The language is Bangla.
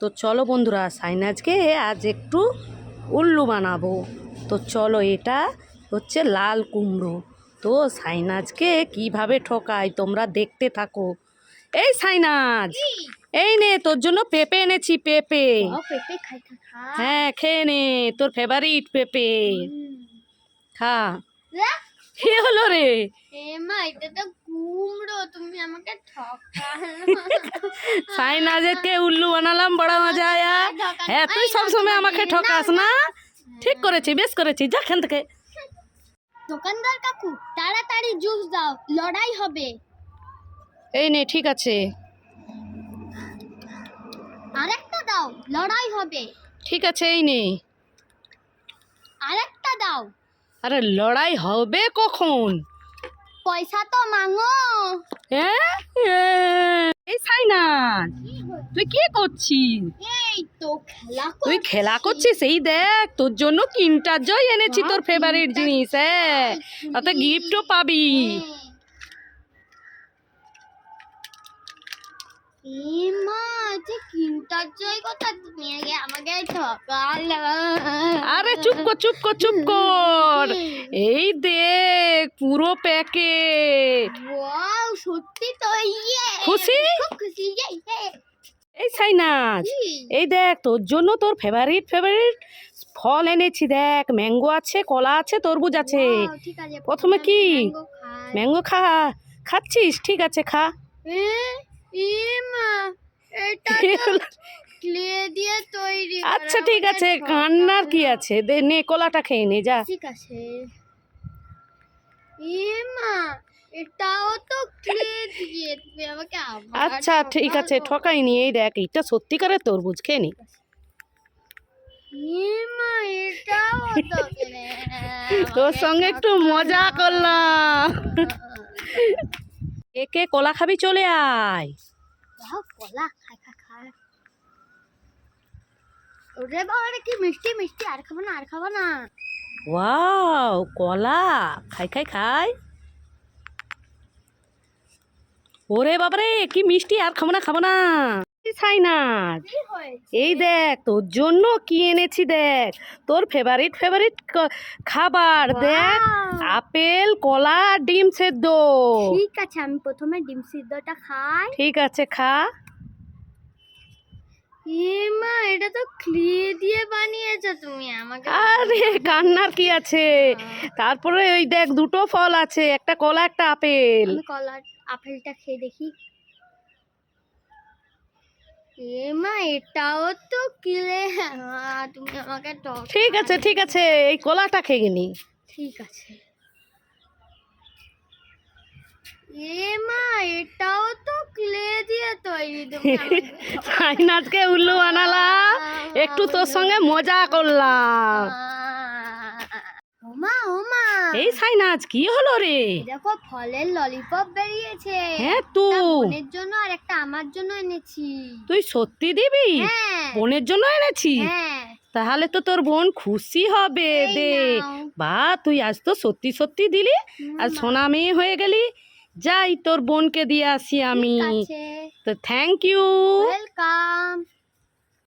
তো চলো বন্ধুরা সাইনাজকে আজ একটু উল্লু বানাবো। তো চলো এটা হচ্ছে লাল কুমড়ো। তো সাইনাজকে কীভাবে ঠকাই তোমরা দেখতে থাকো। এই সাইনাজ এই নে তোর জন্য পেঁপে এনেছি পেঁপে। হ্যাঁ খেয়ে নে তোর ফেভারিট পেঁপে। খা। কি হলো রে। মা এটা তো কুমড়ো তুমি আমাকে ঠকালো। সাইনাজকে উল্লু বানালাম বড় মজা আয়া। হ্যাঁ তুই সবসময় আমাকে ঠকাস না? ঠিক করেছি বেশ করেছি যা এখান থেকে। দোকানদার কাকু তাড়াতাড়ি জুস দাও লড়াই হবে। এই নে ঠিক আছে। আরেকটা দাও লড়াই হবে। ঠিক আছে এই নে। আরেকটা দাও। আরে লড়াই হবে কখন? পয়সা তো মাঙো। হ্যাঁ এই সাইনাজ তুই কি করছিস? এই তো খেলা তুই খেলা করছিস? এই দেখ তোর জন্য কিনটার জয় এনেছি তোর ফেভারিট জিনিস হ্যাঁ তাতে গিফটও পাবি। জয় কথা তুমি আগে আমাকে ঠকালো। আরে চুপ কর চুপ কর চুপ কর। এই দেখ পুরো প্যাকেট ওয়াও সত্যি তো ইয়ে। খুশি? খুব খুশি ইয়ে ইয়ে। এই সাইনাজ এই দেখ তোর জন্য তোর ফেভারিট ফেভারিট ফল এনেছি। দেখ ম্যাঙ্গো আছে কলা আছে তরমুজ আছে। প্রথমে কি? ম্যাঙ্গো খা। খাচ্ছিস? ঠিক আছে খা। এটা ক্লে দিয়ে তৈরি আচ্ছা ঠিক আছে কান্নার কি আছে? দে নে কলাটা খেয়ে নে যা। ঠিক আছে। এ মা এটাও তো ক্লে দিয়ে তুমি আমাকে আচ্ছা ঠিক আছে ঠকালো। ঠকাইনি এই দেখ এটা সত্যিকারের তরমুজ খেয়ে নি। মা এটাও তো তোর সঙ্গে একটু মজা করলাম। কে কে কলা খাবি চলে আয়। কলা। খাই খা খা ওরে বাবা রে কি মিষ্টি মিষ্টি আর খাব না আর খাব না। ওয়াও কলা। খাই খাই খাই। ওরে বাবারে কি মিষ্টি আর খাব না খাব না। কি হয়েছে? এই দেখ তোর জন্য কি এনেছি দেখ। তোর ফেভারিট ফেভারিট খাবার দেখ আপেল কলা আর ডিম সেদ্ধ। ঠিক আছে আমি প্রথমে ডিম সিদ্ধটা খাই। ঠিক আছে খা। এ মা এটা তো ক্লে দিয়ে বানিয়েছো তুমি আমাকে আরে কান্নার কি আছে? তারপরে ওই দেখ দুটো ফল আছে একটা কলা একটা আপেল। আমি কলার আপেলটা খেয়ে দেখি। এ মা এটাও তো ক্লে তুমি আমাকে ঠিক আছে ঠিক আছে এই কলাটা খেয়ে গেনি ঠিক আছে। এ মা এটাও তো ক্লে দিয়ে তৈরি তুমি আমাকে সাইনাজকে উল্লু বানালাম একটু তোর সঙ্গে মজা করলাম। এই সাইনাজ কি হলো রে? দেখো ফলের ললিপপ বেরিয়েছে। হ্যাঁ তুই বোনের জন্য আর একটা আমার জন্য এনেছি। তুই সত্যি দিবি? হ্যাঁ। বোনের জন্য এনেছি? হ্যাঁ। তাহলে তো তোর বোন খুশি হবে দে। বা তুই আজ তো সত্যি সত্যি দিলি। আর সোনা মেয়ে হয়ে গেলি। যাই তোর বোনকে দিয়ে আসি আমি। তো থ্যাংক ইউ ওয়েলকাম